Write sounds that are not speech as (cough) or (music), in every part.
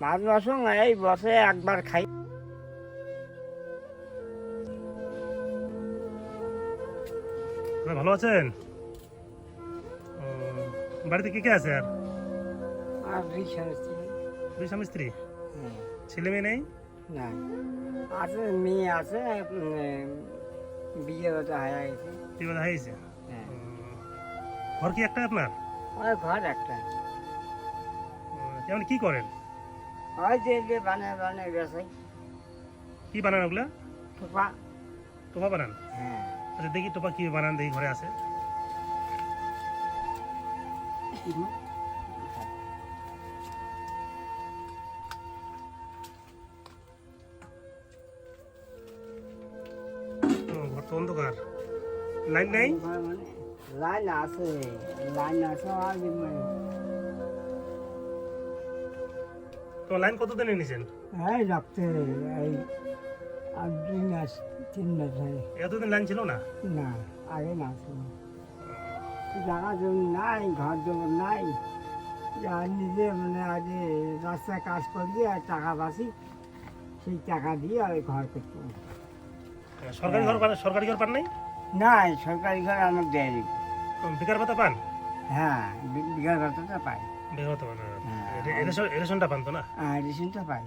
মাছ মাসং এই বছরে একবার খাই। ভালো আছেন? বাড়িতে কে কে আছে আর? আর দুই স্বামী স্ত্রী। ছেলে মেয়ে নেই? না। আছে মেয়ে আছে বিয়ে হতে হয়ে গেছে। হয়েছে হ্যাঁ ও, ঘর কি একটা আপনার? ঘর একটা। আপনি কি করেন? যে যে বানায় বানায় বেসাই কি বানান ওগুলা ঠোপা টোপা বানান হ্যাঁ আচ্ছা দেখি টোপা কি বানান দেখি ঘরে আছে ও, ঘর তো অন্ধকার লাইন নেই ঘর মানে লাইন আছে লাইন আছে আর তো লাইন কতদিন নিয়েছেন এই রাখতে এই আর দুই মাস তিন মাস হয় এতদিন লাইন ছিল না? না আগে না ছিল। জায়গা জমি নাই ঘর জমি নাই। যা নিজে মানে আজ রাস্তায় কাজ করি আর টাকা বাঁচি সেই টাকা দিয়ে ওই ঘর করতে। সরকারি ঘর সরকারি ঘর পান নাই? নাই সরকারি ঘর আমার দেয়নি। বেকার ভাতা পান? হ্যাঁ বি- ভাতাটা পাই বেকার ভাতা পান হ্যাঁ। রেশনটা পান তো না? আর রেশনটা পাই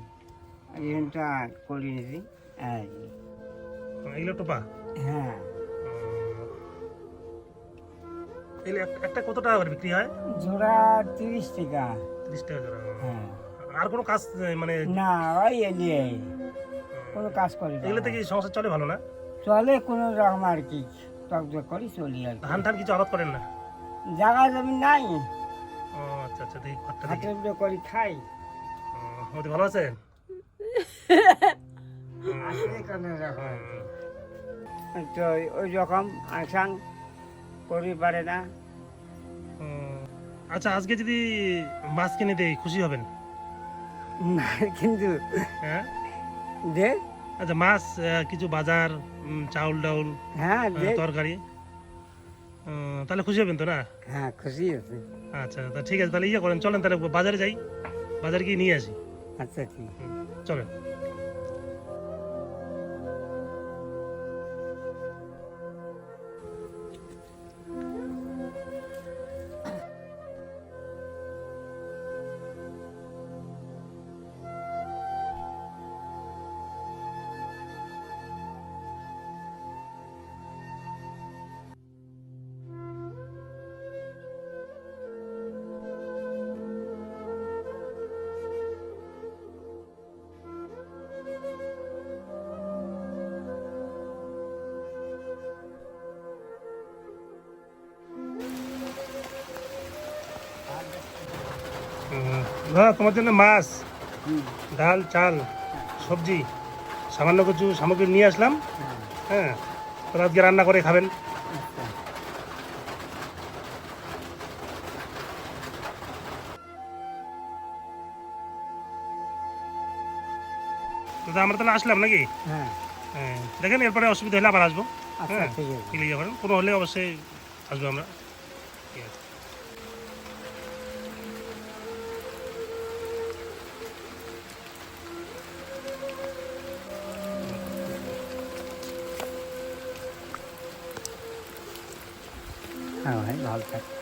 রেশনটা করে নিয়েছি ও, এগুলো টোপা? হ্যাঁ। একটা কত টাকা করে বিক্রি হয়? জোড়া তিরিশ টাকা। তিরিশ টাকা হ্যাঁ। আর কোনো কাজ মানে না ওই এলিয়ে কোনো কাজ করি সংসার চলে ভালো না? চলে কোনো রকম আর কি। টকটক করি চলি আর ধান টান কিছু আবাদ করেন না? জায়গা জমি নাই। ও আচ্ছা আচ্ছা দেখি ঘরটা করি খাই। ভালো আছেন? (laughs) আসলে কোনো রকম তো ওই রকম আসাং করি পারে না। আচ্ছা আজকে যদি মাছ কিনে দেই খুশি হবেন? না কিন্তু হ্যাঁ? দে। আচ্ছা মাছ আহ, কিছু বাজার উম, চাউল ডাউল হ্যাঁ আহ, দে। তরকারি? তাহলে খুশি হবেন তো না? হ্যাঁ খুশি হবে আচ্ছা তা ঠিক আছে তাহলে ইয়ে করেন চলেন তাহলে বাজারে যাই। বাজারে গিয়ে নিয়ে আসি। আচ্ছা ঠিক। চলেন। হুম, দাদা তোমার জন্য মাছ ডাল চাল সবজি সামান্য কিছু সামগ্রী নিয়ে আসলাম। হ্যাঁ, আজকে রান্না করে খাবেন। তো আমরা তাহলে আসলাম নাকি? হ্যাঁ। হ্যাঁ দেখেন এরপরে অসুবিধা হলে আবার আসব। আচ্ছা হ্যাঁ কোনো হলে অবশ্যই আসব আমরা। ঠিক আছে। হ্যাঁ ভাই ভালো থাক